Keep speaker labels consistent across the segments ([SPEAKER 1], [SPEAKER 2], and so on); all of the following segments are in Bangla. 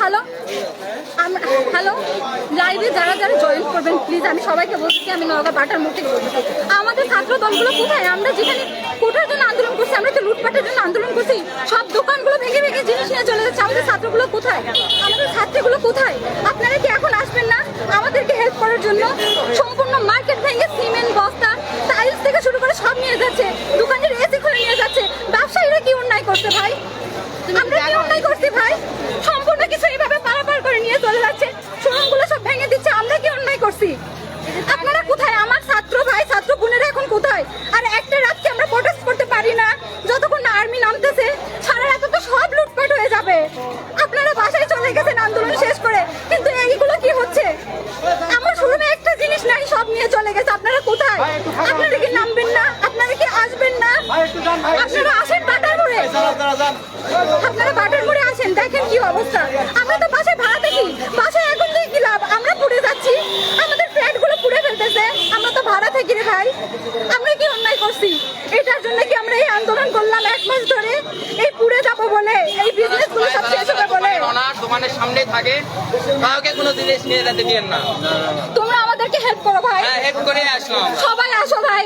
[SPEAKER 1] হ্যালো? হ্যালো? লাইভে যারা যারা জয়েন করবেন প্লিজ আমি সবাইকে বলছি, আমি নগা বাটার মুখ বলছি। আমাদের ছাত্র দলগুলো কোথায়? আমরা যেখানে কোটার জন্য আন্দোলন করছি, আমরা তো লুটপাটের জন্য আন্দোলন করছি। সব দোকানগুলো ভেঙে ভেঙে জিনিস নিয়ে চলে যাচ্ছে। আমাদের ছাত্রগুলো কোথায়? আমাদের ছাত্রগুলো কোথায়? আপনারা কি এখন আসবেন না? আমাদেরকে হেল্প করার জন্য? সম্পূর্ণ মার্কেট ভেঙে সিমেন্ট, বস্তা টাইলস থেকে শুরু করে সব নিয়ে যাচ্ছে। দোকানের এসি খুলে নিয়ে যাচ্ছে। ব্যবসায়ীরা কি অন্যায় করছে ভাই আমরা কি অন্যায় করছি ভাই সম্পূর্ণ কিছু এইভাবে পারাপার করে নিয়ে চলে যাচ্ছে শোরুমগুলো সব ভেঙে দিচ্ছে আমরা কি অন্যায় করছি আপনারা কোথায় আমার ছাত্র ভাই ছাত্র বোনেরা এখন কোথায় আর একটা রাতকে আমরা প্রোটেস্ট করতে পারি না যতক্ষণ না আর্মি নামতেছে সারা রাত তো সব লুটপাট হয়ে যাবে আপনারা বাসায় চলে গেছেন আন্দোলন শেষ করে কিন্তু এইগুলো কি হচ্ছে আমার শোরুমে একটা জিনিস নাই সব নিয়ে চলে গেছে আপনারা কোথায় আপনারা কি নামবেন না আপনারা কি আসবেন না আপনারা আসেন বাটার করে আপনারা বাটার করে আসেন দেখেন কি অবস্থা। আমরা তো বাসায় ভাড়া থাকি বাসায় এখন দিয়ে কি লাভ? আমরা পুড়ে যাচ্ছি। আমাদের ফ্ল্যাটগুলো পুড়ে ফেলতেছে। আমরা তো ভাড়া থাকি রে ভাই। আমরা কি অন্যায় করছি? এটার জন্য কি আমরা এই আন্দোলন করলাম এক মাস ধরে? এই পুড়ে যাব বলে এই বিজনেসগুলো সব শেষ হবে বলে।
[SPEAKER 2] দোকানের সামনেই থাকে। কাউকে কোনো জিনিস নিয়ে যেতে দিয়েন না।
[SPEAKER 1] তোমরা আমাদেরকে হেল্প করো ভাই।
[SPEAKER 2] হ্যাঁ হেল্প করে আসলাম।
[SPEAKER 1] সবাই আসো ভাই।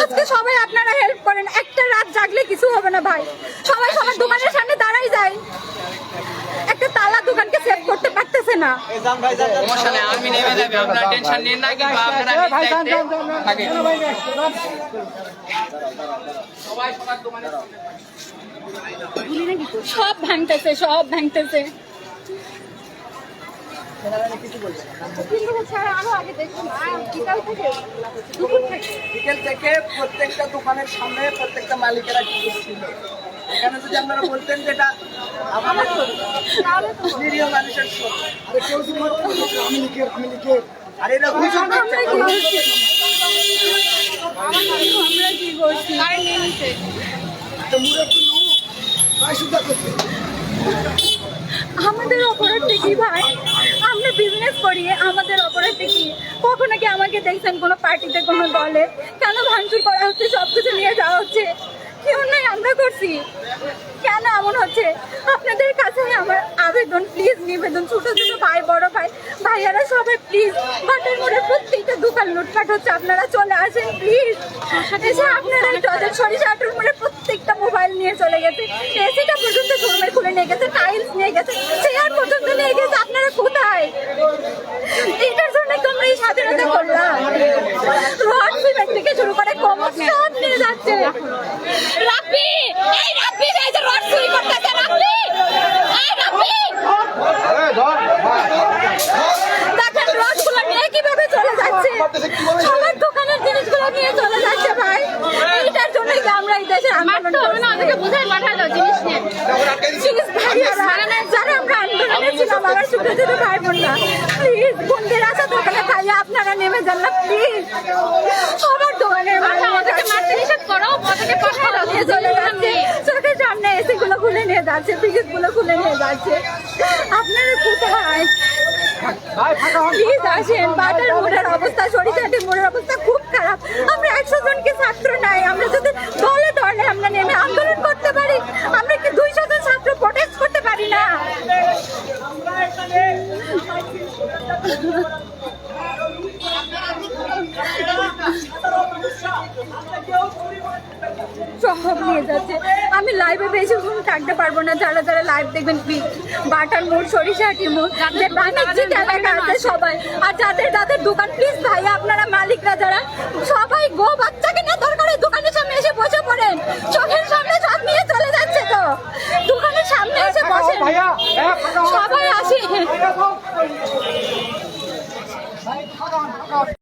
[SPEAKER 1] আজকে সবাই আপনারা হেল্প করেন। একটা রাত জাগলে কিছু হবে না ভাই। সবাই সবার দোকানের সামনে দাঁড়াই যায়। একটা তালা দোকানকে সেভ করতে পারতেছে না।
[SPEAKER 2] সমস্যা নেই আর্মি নেমে যাবে আপনারা টেনশন নিন না কিন্তু আপনারা সবাই সবার দোকানে
[SPEAKER 1] সব ভাঙতেছে সব ভাঙতেছে কিন্তু স্যার আরও আগে দেখুন আর বিকাল থেকে
[SPEAKER 3] প্রত্যেকটা দোকানের সামনে প্রত্যেকটা মালিকেরা কিন্তু ছিল। এখানে যদি আপনারা বলতেন যে এটা আমাদের
[SPEAKER 1] তো
[SPEAKER 3] নিরীহ মানুষের। আরে কেউ যদি আমি লিখে আমি লিখে, আর এরা হুজুর
[SPEAKER 1] আমরা কি করছি কি করছি আমাদের অপরাধটা কি ভাই। আমরা বিজনেস করি আমাদের অপরাধটা কি? কখনো কি আমাকে দেখছেন কোনো পার্টিতে কোনো দলে? কেন ভাঙচুর করা হচ্ছে সব কিছু নিয়ে যাওয়া হচ্ছে? কি অন্যায় আমরা করছি? কেন এমন হচ্ছে? আপনাদের কাছে আমার আবেদন প্লিজ নিবেদন। ছোট ছোট ভাই বড় ভাই ভাইয়ারা সবাই প্লিজ বাটার মোড়ে প্রত্যেকটা দোকান লুটপাট হচ্ছে আপনারা চলে আসেন প্লিজ এসে আপনারা তাদের সরিষা আটুর মোড়ে প্রত্যেকটা মোবাইল নিয়ে চলে গেছে। এসিটা পর্যন্ত শোরুমে খুলে নিয়ে গেছে টাইলস নিয়ে গেছে চেয়ার পর্যন্ত নিয়ে গেছে আপনারা কোথায় এটার জন্য তো আমরা এই স্বাধীনতা করলাম রড সিমেন্ট থেকে শুরু করে কমর সব নিয়ে যাচ্ছে রাব্বি এই রাব্বি এই যে রড চুরি করতেছে রাব্বি এই রাব্বি দেখেন রডগুলো নিয়ে কীভাবে চলে যাচ্ছে সবার দোকানের জিনিসগুলো নিয়ে চলে যাচ্ছে ভাই। এইটার জন্যই আমরা এই দেশে না বোঝাই পাঠালো জিনিস নিয়ে। প্লিজ যারা আমরা আন্দোলনে ছিলাম আমার ছোট ছোট ভাই বোনরা প্লিজ বোনদের আসা দোকানে ভাইয়া আপনারা নেমে যান না প্লিজ সবার দোকানের আমাদেরকে মারতে নিষেধ করো ওদেরকে পাঠাই নিয়ে চলে যাচ্ছে। চোখের সামনে এসি গুলো খুলে নিয়ে যাচ্ছে ফ্রিজগুলো খুলে নিয়ে যাচ্ছে। আপনারা কোথায়? প্লিজ আসেন বাটার মোড়ের অবস্থা সরিষাটি মোড়ের অবস্থা খুব খারাপ। আমরা একশো জনকে ছাত্র নাই আমরা যদি দলে দলে আমরা নেমে আন্দোলন করতে পারি আমরা কি দুইশো জন ছাত্র প্রোটেস্ট করতে পারি না? সব নিয়ে যাচ্ছে। লাইভে বেশিক্ষণ থাকতে পারব না যারা যারা লাইভ দেখবেন প্লিজ বাটার মোড় সরিষাটি মোড় যে বাণিজ্যিক এলাকা আছে সবাই আর যাদের যাদের দোকান প্লিজ ভাই আপনারা মালিকরা যারা সবাই গো বাচ্চাকে না দরকার হয় দোকানের সামনে এসে বসে পড়েন চোখের সামনে সব নিয়ে চলে যাচ্ছে তো দোকানের সামনে এসে বসেন সবাই আসে